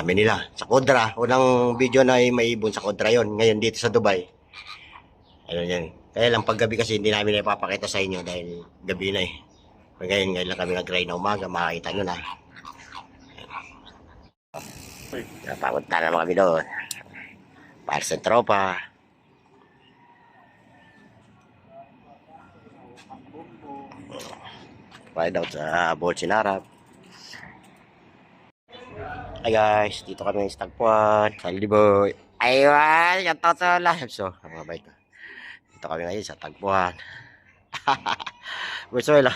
Dami nila. Sa Kodra, unang video na ay may ibon sa Kodra yon Ngayon dito sa Dubai. Ayun yan. Kaya lang paggabi kasi hindi namin na ipapakita sa inyo dahil gabi na eh. Ngayon, ngayon lang kami nag-ride na umaga. Makakita nyo na. Napapunta naman kami doon. Para sa tropa. Ride out sa Bolsinarap. Hi guys, dito kami sa Tagpuan. Saldi boy. Aywan, yung totoo live. So, ang mga bike. Dito kami ngayon sa Tagpuan. Nila.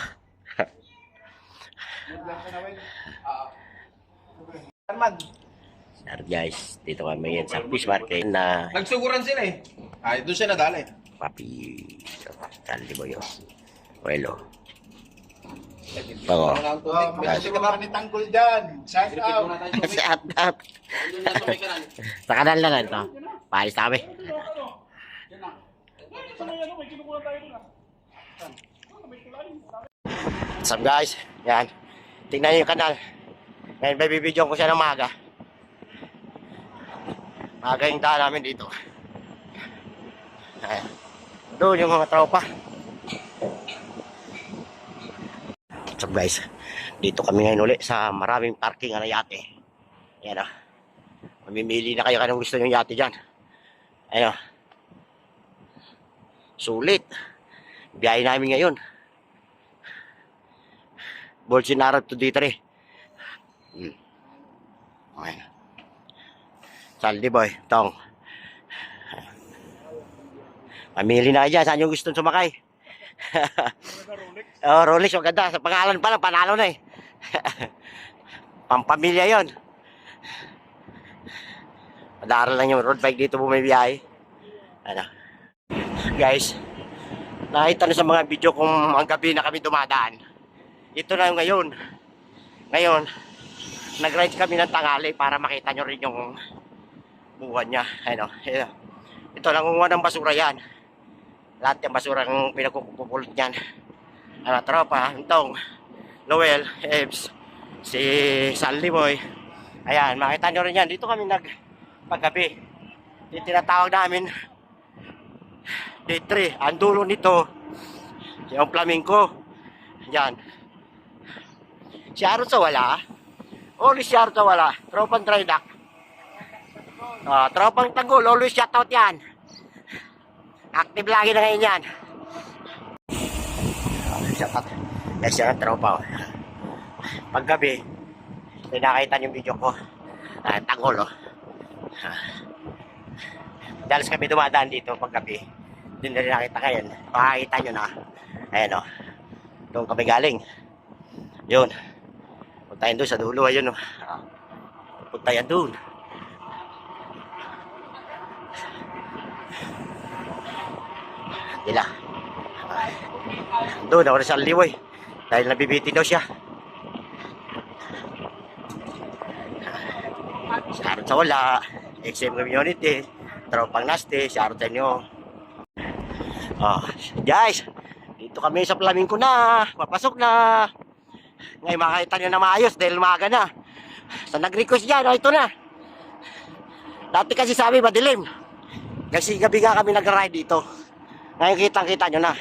Man, Sir guys, dito kami ngayon sa fish market na nagsuguran sila eh. Ay, doon siya nadali. papi. Saldi boy. oh. Oh, may kasi ka ni Tanggol dyan. Shout out. Shout out. Sa kanal na lang ito. Paalis na kami. What's up guys? Yan. Tingnan niyo yung kanal. Ngayon may bibidyo ko siya ng maga. Maga yung daan namin dito. Ayan. Doon yung mga tropa. What's up guys? Dito kami ngayon uli sa maraming parking na yate. Ayan o. Mamimili na kayo kanong gusto nyo yate dyan. Ayan o. Sulit. Biyahe namin ngayon. Bolsonaro to dito rin. Hmm. Ayan. Saldi boy, tong. Mamili na kayo dyan. Saan yung gusto sumakay? oh, Rolex, maganda. Sa pangalan pa lang, panalo na eh. Pampamilya yon. Padaral lang yung road bike dito bumibiyahe. Ano? Guys, nakita na sa mga video kung ang gabi na kami dumadaan. Ito na yung ngayon. Ngayon, nag-ride kami ng tangali para makita nyo rin yung buwan niya. Ano, ito, ito lang kung ng basura yan. Lahat yung basura ang pinagpupulot niyan. Ano, tropa, Intong, Noel, Ebs, si Sanli Boy. Ayan, makita nyo rin yan. Dito kami nag paggabi. Dito tinatawag namin day 3. Ang dulo nito, yung flamingo. Yan. Si sa wala. Always si sa wala. Tropang dry duck. Ah, tropang tanggol. Always shoutout yan. Active lagi na ngayon yan. Shoutout. Guys, yan ang tropa. oh. Paggabi, pinakita yung video ko. Ah, tanggol, oh. Ah. Dalas kami dumadaan dito paggabi. Hindi na rin nakita ngayon. Makakita nyo na. Ayan, oh. Doon kami galing. Yun. Puntayan doon sa dulo. Ayun, oh. Ah. Puntayan doon. Nila. Doon ako na sa liway. Dahil nabibitin daw siya. Shoutout sa wala. XM community. Tropang naste. Shoutout sa inyo. Oh, guys. Dito kami sa Flamingo na. Papasok na. Ngayon makakita nyo na maayos dahil umaga na. Sa nag-request dyan, oh, ito na. Dati kasi sabi madilim. Kasi gabi nga kami nag-ride dito. Ngayon kitang kita nyo na.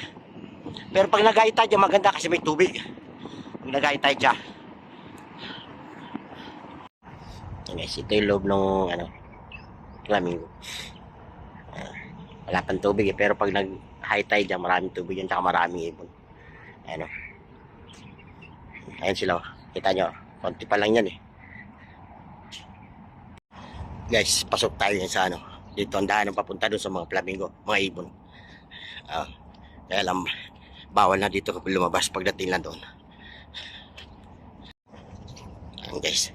Pero pag nag-aitay dyan, maganda kasi may tubig. Pag nag-aitay dyan. Yan guys, ito yung loob ng ano, flamingo. Ah, wala pang tubig eh, pero pag nag-high tide dyan, maraming tubig yan, tsaka maraming ibon. Ayan o. Ayan sila o. Kita nyo, konti pa lang yan eh. Guys, pasok tayo yan sa ano. Dito ang daan ng papunta doon sa mga flamingo, mga ibon. Ah, kaya lang, bawal na dito kapag lumabas pagdating na doon. Ayan guys,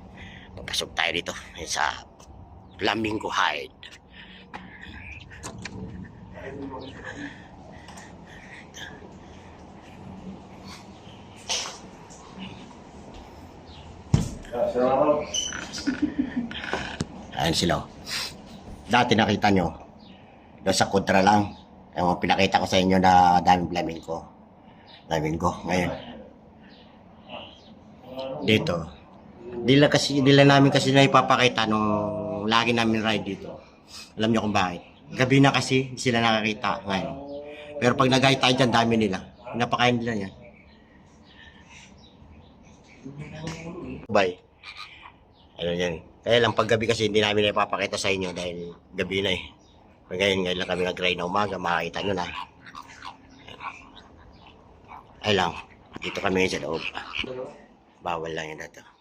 papasok tayo dito sa Flamingo Hide. Ayan sila. Dati nakita nyo, doon sa kontra lang. Yung pinakita ko sa inyo na daming flamingo. Flamingo. Ngayon, dito, Di lang kasi, di lang namin kasi na ipapakita nung lagi namin ride dito. Alam niyo kung bakit. Gabi na kasi, sila nakakita ngayon. Pero pag nag tayo dyan, dami nila. Napakain nila yan. Bye. Ano yan. Kaya lang pag gabi kasi hindi namin na ipapakita sa inyo dahil gabi na eh. Ngayon, ngayon lang kami nag-ride na umaga, makakita nyo na. Ay lang, dito kami sa loob. Bawal lang yun dito.